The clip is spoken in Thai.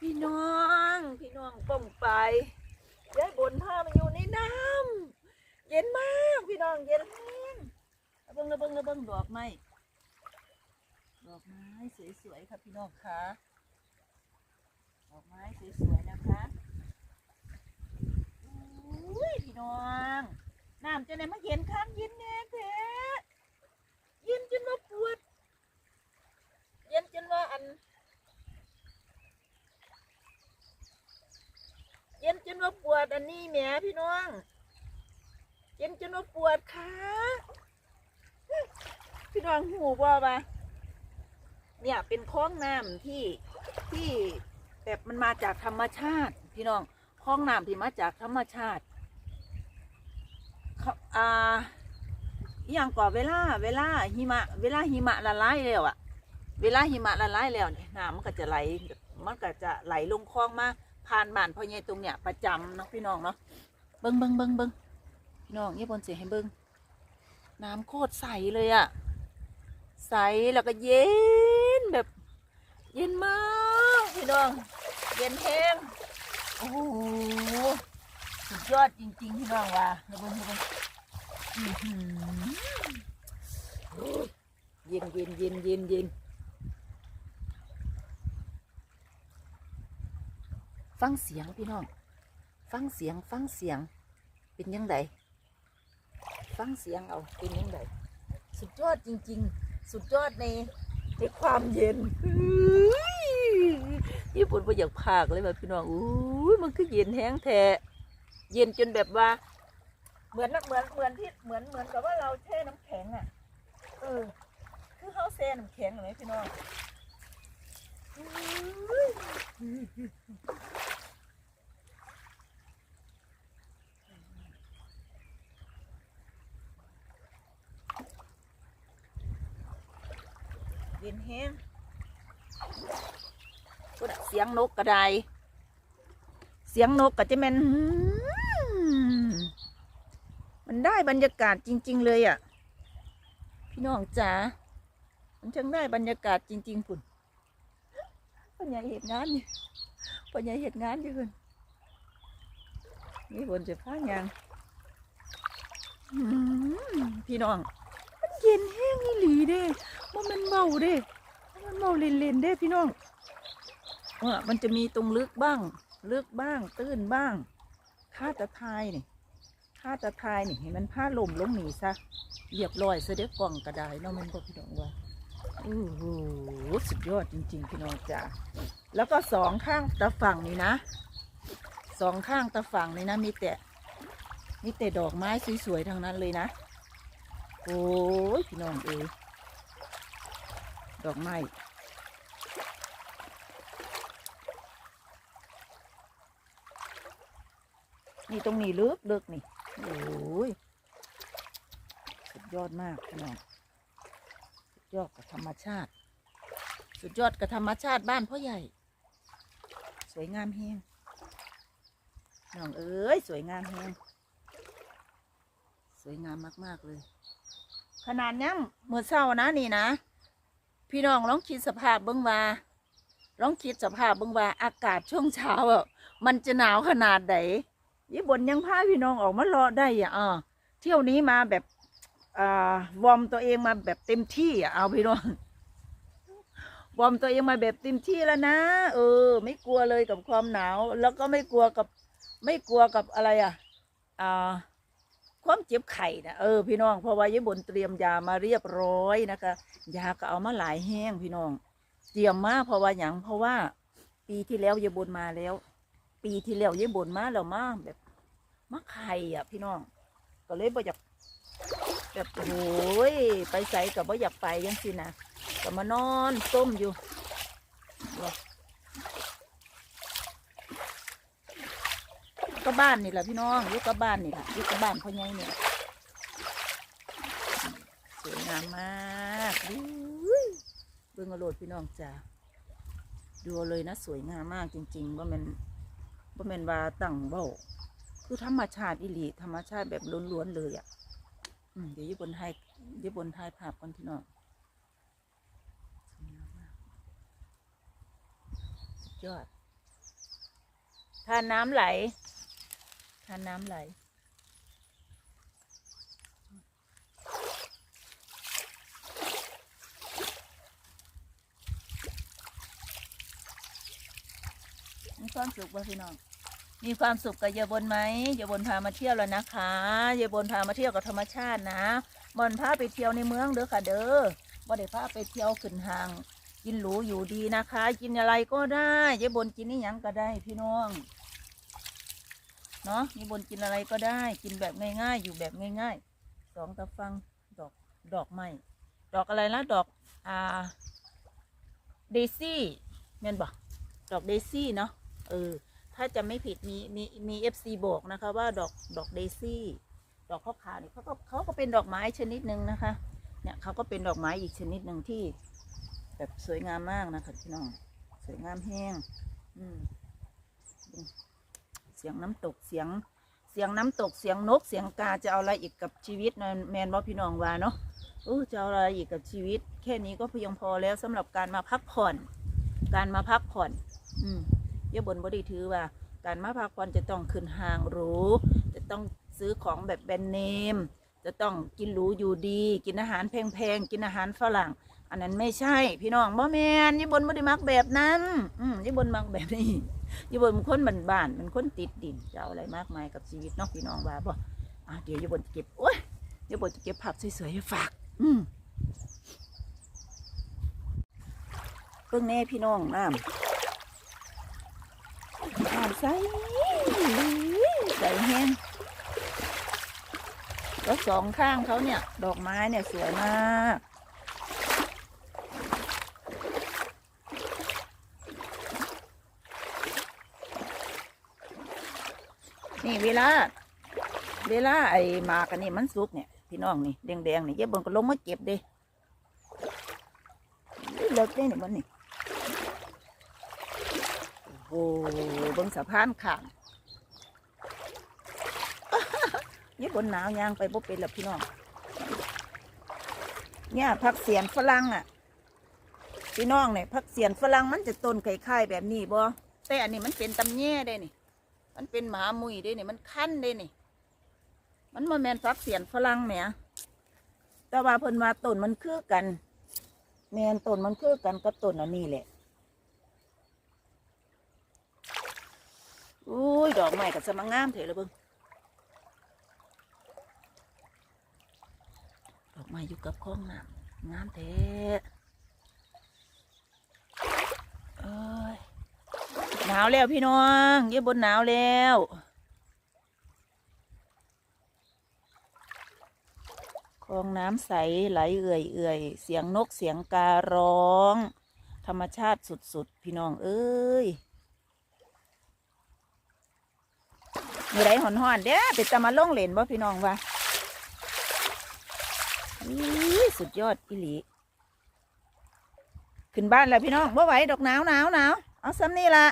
พี่น้อง พี่น้องป้องไปยายบนผ้ามาอยู่ในน้ำเย็นมากพี่น้องเย็นแห้งเอาเบิงเอาเบิงเอาเบิงดอกไม้ดอกไม้สวยๆครับพี่น้องคะดอกไม้สวยๆนะคะอุ้ยพี่น้องน้ำจะไหนมาเย็นข้างเย็นแน่แท้เย็นจนว่าปวด เย็นจนว่าอัน เย็ นว่าปวดอันนี้แหมพี่น้องเย็นจนว่าปวดขาพี่น้องหูบ่ปะเนี่ยเป็นคลองน้ำที่ที่แบบมันมาจากธรรมชาติ พี่น้องคลองน้ำที่มาจากธรรมชาติเขาอ่าอย่างก่อเวลา เวลาหิมะ เวลาหิมะละลายแล้วอะเวลาหิมะละลายแล้วเนี่ยน้ำมันก็จะไหลมันก็จะไหลลงคลองมา ผ่านบ้านพ่อใหญ่ตรงเนี้ยประจำเนาะพี่น้องเนาะเบิ้งเบิ้งเบิ้งเบิ้งพี่น้องเยี่ยบนเสียให้เบิ้งน้ำโคตรใสเลยอะใสแล้วก็เย็นแบบ เย็นมากพี่น้อง เย็นแห้งโอ้โหสุดยอดจริงๆพี่น้องว่ะเดี๋ยวเบิ้งเดี๋ยวเบิ้งเย็นเย็นเย็นเย็นเย็น ฟังเสียงพี่น้อง ฟังเสียง ฟังเสียง เป็นยังไงฟังเสียงเอา เป็นยังไงสุดยอดจริง ๆ สุดยอดในในความเย็นญี่ปุ่นบ่อยากพากเลยแบบพี่น้องอ้ยมันคือเย็นแห้งแท้เย็นจนแบบว่า เหมือนเหมือนเหมือนที่เหมือนเหมือนกับว่าเราแช่น้ำแข็งอะ เออ คือเขาแช่น้ำแข็งเห็นไหมพี่น้อง ย็นแห้งเสียงนกกระไดเสียงนกก็จะแมนมันได้บรรยากาศจริง ๆ เลยอะ พี่น้องจ๋า มันช่างได้บรรยากาศจริง ๆ พุ่นพ่อใหญ่เหตุงานนี่พ่อใหญ่เหตุงานอยู่พุ่นนี่บนจะพายางพี่น้อง เย็นแห้งนี่หลีเด้ว่ามันเมาเด้มันเมาเล่นๆเด้พี่น้องว่ามันจะมีตรงลึกบ้าง ลึกบ้าง ตื้นบ้างค่าตะทายนี่ค่าตะทายนี่ให้มันผ้าลมลงหนีซะเรียบร้อยเสด็จกล่องกระไดเนาะมันบอกพี่น้องว่าโอ้โหสุดยอดจริง ๆ พี่น้องจ๋าแล้วก็สองข้างตะฝั่งนี่นะสองข้างตะฝั่งนี่นะมีแต่มีแต่ดอกไม้สวยๆทั้งนั้นเลยนะ โอ้ยพี่น้องเอ้ยดอกไม้นี่ตรงนี้ลึกลึกนี่ โอ้ย สุดยอดมากพี่น้อง สุดยอดกับธรรมชาติ สุดยอดกับธรรมชาติบ้านพ่อใหญ่ สวยงามแฮงน้องเอ้ยสวยงามแฮงสวยงามมาก ๆ เลย ขนาดย่ำมือเช้านะนี่นะ พี่น้องลองคิดสภาพเบิ้งว่าลองคิดสภาพเบิ้งว่าอากาศช่วงเช้าอะมันจะหนาวขนาดไหนยี่บนยังพาพี่น้องออกมารอได้อะเที่ยวนี้มาแบบอวอร์มตัวเองมาแบบเต็มที่อะเอาพี่น้องวอร์มตัวเองมาแบบเต็มที่แล้วนะ เออ ไม่กลัวเลยกับความหนาว แล้วก็ไม่กลัวกับ ไม่กลัวกับอะไรอะอ่า ความเจ็บไข้นะเออพี่น้องเพราะว่ายายบนเตรียมยามาเรียบร้อยนะคะยาก็เอามาหลายแห้งพี่น้องเตรียมมาเพราะว่าอย่างเพราะว่า ปีที่แล้วยายบนมาแล้ว ปีที่แล้วยายบนมาแล้วมาแบบมาไข่อะ พี่น้อง ก็เลยบ่อยากแบบโอ้ยไปใส่กับบ่อยากไปยังสินะก็มานอนต้มอยู่ ก็บ้านนี่แหละพี่น้องอยู่กับบ้านนี่แหละอยู่กับบ้านพ่อใหญ่เนี่ยสวยงามมากเบิ่งเอาโลดพี่น้องจ้าดูเลยนะสวยงามมากจริงๆว่ามันว่ามันว่าตั้งเบ้าคือธรรมชาติอิลีธรรมชาติแบบล้วนๆเลยอะเดี๋ยวญี่ปุ่นไทยญี่ปุ่นไทยภาพกันพี่น้องยงามมากสุดยอดทานน้ำไหล ทานน้ำไหล มีความสุขป่ะพี่น้อง มีความสุขกับยายบนไหมยายบนพามาเที่ยวแล้วนะคะยายบนพามาเที่ยวกับธรรมชาตินะบอนพาไปเที่ยวในเมืองเด้อค่ะเด้อบ่ได้พาไปเที่ยวขึ้นห้าง กินหรูอยู่ดีนะคะ กินอะไรก็ได้ยายบนกินนี่ยังก็ได้พี่น้อง เนาะยายบนกินอะไรก็ได้กินแบบง่ายๆ อยู่แบบง่ายๆสองตะฟังดอกดอกไม้ดอกอะไรนะดอกอ่าเดซี่แม่นบอกดอกเดซี่เนาะเออถ้าจะไม่ผิดมีมีมีเอฟซีบอกนะคะว่าดอกดอกเดซี่ดอกข้าวๆนี่ยเขาก็เขาก็เป็นดอกไม้ชนิดหนึ่งนะคะ เนี่ยเขาก็เป็นดอกไม้อีกชนิดหนึ่งที่ แบบสวยงามมากนะคะพี่น้องสวยงามแห้งอืม เสียงน้ำตกเสียง เสียงน้ำตกเสียงนก เสียงกาจะเอาอะไรอีกกับชีวิตนะแมนว่าพี่น้องว่าเนาะโอ้จะเอาอะไรอีกกับชีวิต แค่นี้ก็เพียงพอแล้วสำหรับการมาพักผ่อน การมาพักผ่อน อืมเยอะบนบไดีถือว่า การมาพักผ่อนจะต้องขึ้นห้างหรูจะต้องซื้อของแบบแบรนด์เนม จะต้องกินหรูอยู่ดี กินอาหารแพงๆกินอาหารฝรั่ง อันนั้นไม่ใช่ พี่น้องบ่แมนยี่บนบ่ได้มักแบบนั้น อืมยี่บนมักแบบนี้ ยี่บนมันคนบ้านบ้านมันคนติดดินจะเอาอะไรมากมายกับชีวิตเนาะพี่น้องว่าบ่อะเดี๋ยวยี่บนจะเก็บโอ้ยยี่บนจะเก็บผักสวยๆให้ฝาก อืมเพิ่งแน่พี่น้องน้ำน้ำใสใสแห้งแล้วสองข้างเขาเนี่ย ดอกไม้เนี่ยสวยมาก นี่เวลา เวลาไอ้หมากอันนี้มันสุกเนี่ย พี่น้องนี่แดงๆนี่เย็บบนก็ลงมาเก็บเด้เลิกได้นี่มันนี่โอ้โหบนสะพานขามเย็บบนหนาวยางไปบ่เป็นแล้วพี่น้อง เนี่ยผักเสียนฝรั่งอะ พี่น้องเนี่ยผักเสียนฝรั่งมันจะต้นไข่ๆแบบนี้บ่แต่อันนี้มันเป็นตำแย่ได้นี่ มันเป็นหมามุยได้นี่มันคั้นได้นี่ มันมาแมนฟักเสียนฝรั่งแหมแต่ว่าเพิ่นว่าต้นมันคือกัน แมนต้นมันคือกันกับต้นอันนี้แหละอุ้ยดอกไม้กับสมังงามเถอะละเบิ่งดอกไม้อยู่กับคลองน้ำงามเถอะเอ้ย หนาวแล้วพี่น้องเยี่ยบนหนาวแล้วคลองน้ำใสไหลเอื่อยเอื่อยเสียงนกเสียงการ้อง ธรรมชาติสุดๆ พี่น้องเอ้ยมีไรหอนหอนเด้อไปจะมาล่งเหรนบ่พี่น้องวะสุดยอดอิหลีขึ้นบ้านแล้วพี่น้องว่าไหวดอกหนาวหนาวหนาวเอาซ้ำนี่ละ